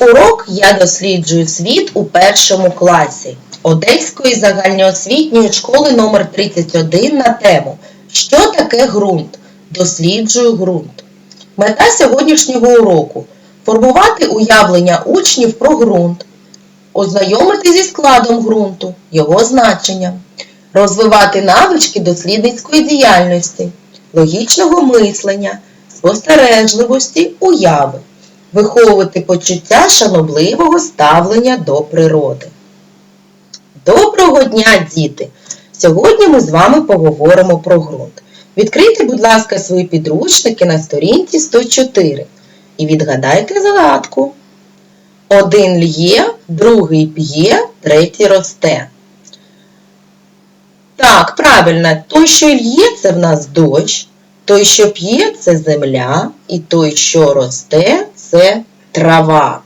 Урок я досліджую світ у першому класі Одеської загальноосвітньої школи номер 31 на тему Що таке ґрунт? Досліджую ґрунт. Мета сьогоднішнього уроку формувати уявлення учнів про ґрунт, ознайомити зі складом ґрунту, його значенням, розвивати навички дослідницької діяльності, логічного мислення, спостережливості, уяви виховувати почуття шанобливого ставлення до природи. Доброго дня, діти! Сьогодні ми з вами поговоримо про ґрунт. Відкрийте, будь ласка, свої підручники на сторінці 104 і відгадайте загадку. Один л'є, другий п'є, третій росте. Так, правильно, той, що л'є, це в нас дощ, той, що п'є, це земля, і той, що росте, це трава.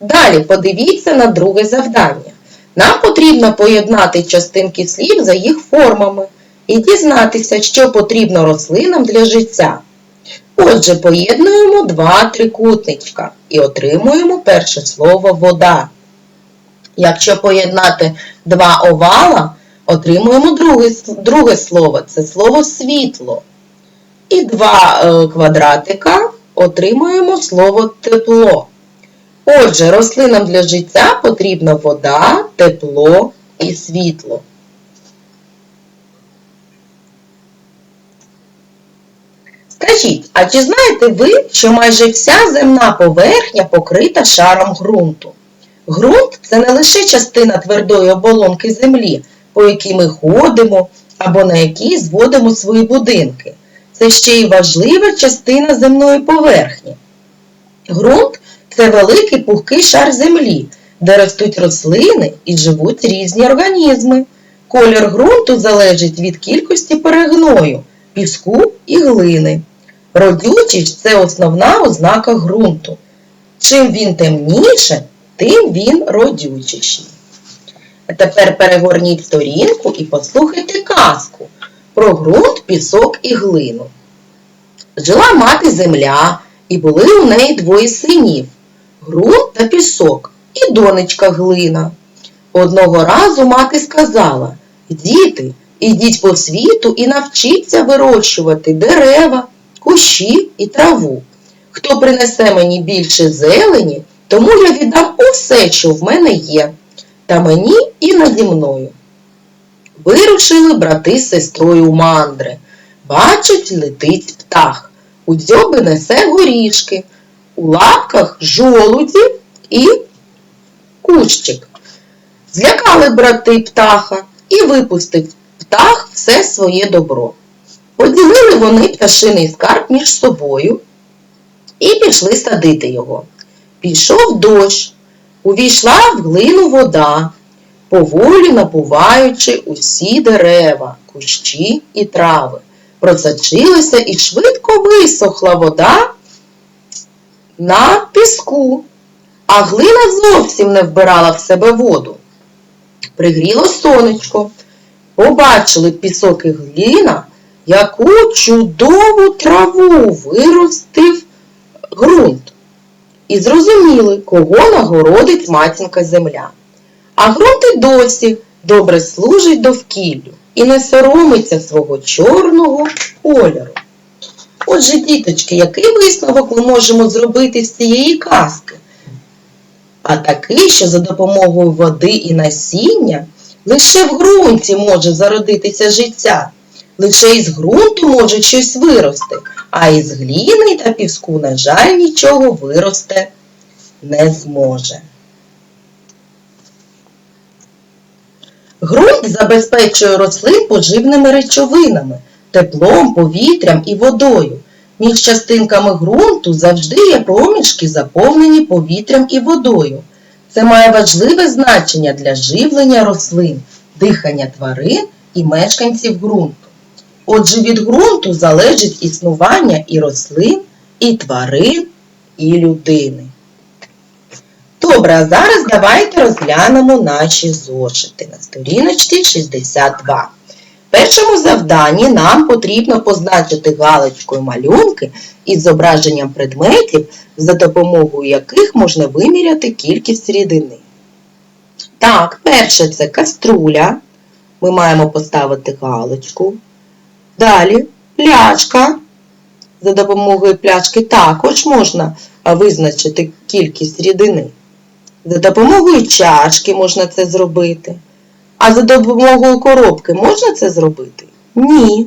Далі подивіться на друге завдання. Нам потрібно поєднати частинки слів за їх формами і дізнатися, що потрібно рослинам для життя. Отже, поєднуємо два трикутничка і отримуємо перше слово вода. Якщо поєднати два овала, отримуємо друге, друге слово це слово світло. І два е, квадратика отримуємо слово тепло. Отже, рослинам для життя потрібна вода, тепло і світло. Скажіть, а чи знаєте ви, що майже вся земна поверхня покрита шаром ґрунту? Ґрунт це не лише частина твердої оболонки землі, по якій ми ходимо або на якій зводимо свої будинки. Це ще й важлива частина земної поверхні. Ґрунт це великий пухкий шар землі, де ростуть рослини і живуть різні організми. Колір ґрунту залежить від кількості перегною, піску і глини. Родючість це основна ознака ґрунту. Чим він темніше, тим він родючіший. А тепер перегорніть сторінку і послухайте казку про ґрунт, пісок і глину. Жила мати земля, і були у неї двоє синів ґрунт та пісок, і донечка глина. Одного разу мати сказала Діти, ідіть по світу і навчіться вирощувати дерева, кущі і траву. Хто принесе мені більше зелені, тому я віддам усе, що в мене є, та мені і наді мною. Вирушили брати з сестрою у мандри. Бачить, летить птах. У дзьоби несе горішки, у лапках жолуді і кущик. Злякали брати птаха і випустив птах все своє добро. Поділили вони пташиний скарб між собою і пішли садити його. Пішов дощ, увійшла в глину вода, поволі напуваючи усі дерева, кущі і трави. Просочилася і швидко висохла вода на піску, а глина зовсім не вбирала в себе воду. Пригріло сонечко, побачили пісок і глина, яку чудову траву виростив ґрунт. І зрозуміли, кого нагородить матінка земля. А ґрунт досі добре служить довкіллю і не соромиться свого чорного кольору. Отже, діточки, який висновок ми можемо зробити з цієї казки? А такий, що за допомогою води і насіння лише в ґрунті може зародитися життя, лише із ґрунту може щось вирости, а із гліни та піску, на жаль, нічого вирости не зможе. Ґрунт забезпечує рослин поживними речовинами, теплом, повітрям і водою. Між частинками ґрунту завжди є проміжки, заповнені повітрям і водою. Це має важливе значення для живлення рослин, дихання тварин і мешканців ґрунту. Отже, від ґрунту залежить існування і рослин, і тварин, і людини. Добре, а зараз давайте розглянемо наші зошити на сторіночці 62. В першому завданні нам потрібно позначити галочкою малюнки із зображенням предметів, за допомогою яких можна виміряти кількість рідини. Так, перше це каструля. Ми маємо поставити галочку. Далі пляшка. За допомогою пляшки також можна визначити кількість рідини. За допомогою чашки можна це зробити. А за допомогою коробки можна це зробити? Ні.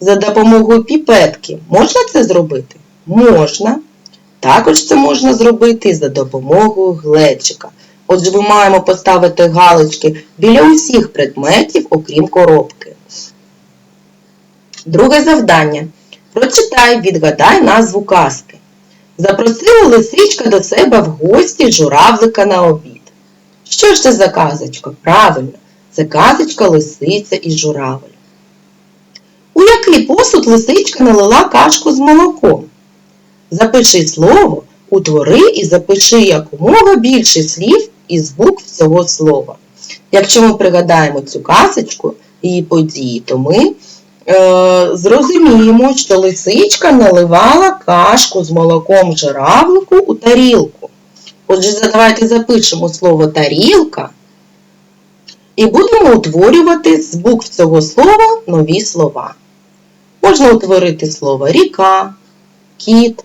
За допомогою піпетки можна це зробити? Можна. Також це можна зробити за допомогою глечика. Отже, ми маємо поставити галочки біля усіх предметів, окрім коробки. Друге завдання. Прочитай, відгадай назву казки. Запросила лисичка до себе в гості журавлика на обід. Що ж це за казочка? Правильно, це казочка лисиця і журавель. У який посуд лисичка налила кашку з молоком? Запиши слово, утвори і запиши якомога більше слів із букв цього слова. Якщо ми пригадаємо цю казочку, її події, то ми зрозуміємо, що лисичка наливала кашку з молоком журавлику у тарілку. Отже, давайте запишемо слово тарілка і будемо утворювати з букв цього слова нові слова. Можна утворити слово ріка, кіт,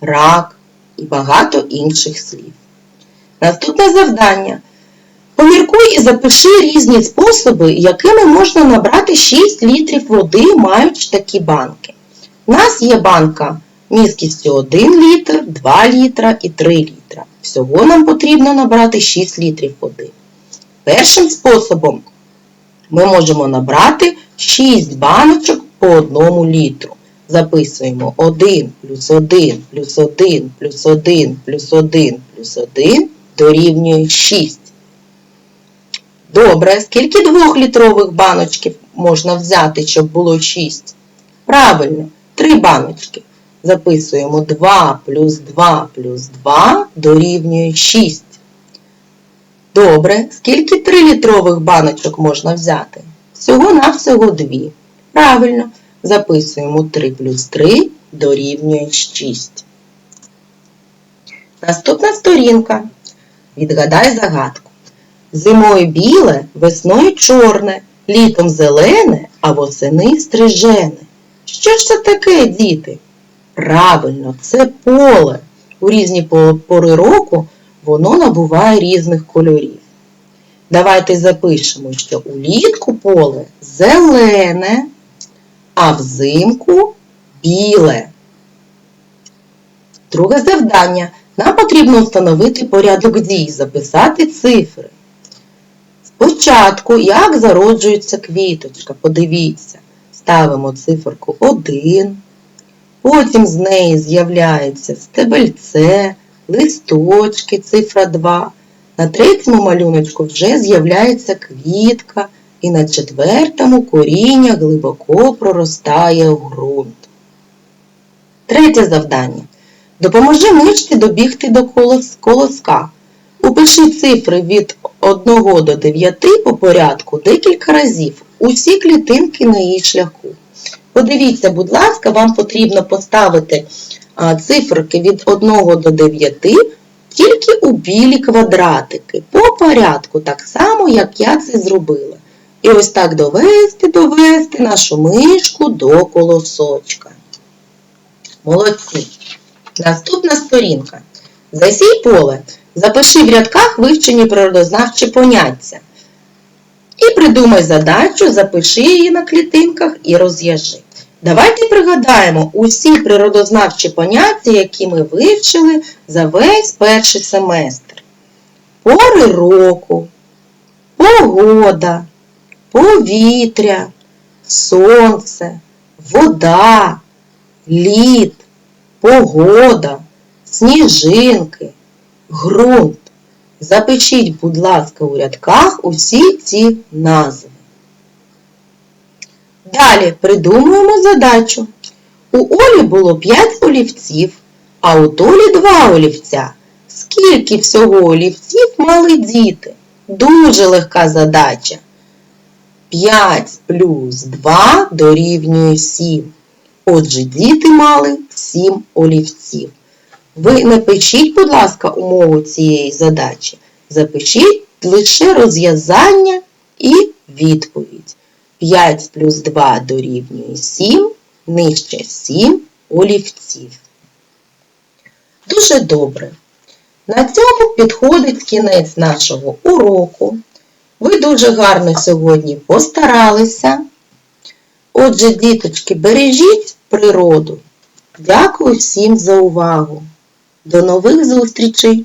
рак і багато інших слів. Наступне завдання. Поміркуй і запиши різні способи, якими можна набрати 6 літрів води, маючи такі банки. У нас є банка місткістю 1 літр, 2 літра і 3 літра. Всього нам потрібно набрати 6 літрів води. Першим способом ми можемо набрати 6 баночок по 1 літру. Записуємо 1 плюс 1 плюс 1 плюс 1 плюс 1 плюс 1 дорівнює 6. Добре, скільки двохлітрових баночків можна взяти, щоб було 6? Правильно, 3 баночки. Записуємо 2 плюс 2 плюс 2 дорівнює 6. Добре, скільки 3-літрових баночок можна взяти? Всього-навсього 2. Правильно, записуємо 3 плюс 3 дорівнює 6. Наступна сторінка. Відгадай загадку. Зимою біле, весною чорне, літом зелене, а восени стрижене. Що ж це таке, діти? Правильно, це поле. У різні пори року воно набуває різних кольорів. Давайте запишемо, що улітку поле зелене, а взимку біле. Друге завдання. Нам потрібно встановити порядок дій, записати цифри. Спочатку, як зароджується квіточка, подивіться, ставимо циферку 1, потім з неї з'являється стебельце, листочки, цифра 2. На третьому малюночку вже з'являється квітка, і на четвертому коріння глибоко проростає у ґрунт. Третє завдання. Допоможи мишці добігти до колоска. Упиши цифри від 1 до 9 по порядку декілька разів. Усі клітинки на її шляху. Подивіться, будь ласка, вам потрібно поставити циферки від 1 до 9 тільки у білі квадратики. По порядку, так само, як я це зробила. І ось так довести, довести нашу мишку до колосочка. Молодці! Наступна сторінка. Засій поле. Запиши в рядках вивчені природознавчі поняття. І придумай задачу, запиши її на клітинках і розв'яжи. Давайте пригадаємо усі природознавчі поняття, які ми вивчили за весь перший семестр. Пори року, погода, повітря, сонце, вода, лід, погода, сніжинки, ґрунт. Запишіть, будь ласка, у рядках усі ці назви. Далі придумуємо задачу. У Олі було 5 олівців, а у Толі 2 олівця. Скільки всього олівців мали діти? Дуже легка задача. 5 плюс 2 дорівнює 7. Отже, діти мали 7 олівців. Ви не пишіть, будь ласка, умову цієї задачі. Запишіть лише розв'язання і відповідь. 5 плюс 2 дорівнює 7, нижче 7 олівців. Дуже добре. На цьому підходить кінець нашого уроку. Ви дуже гарно сьогодні постаралися. Отже, діточки, бережіть природу. Дякую всім за увагу. До нових зустрічей!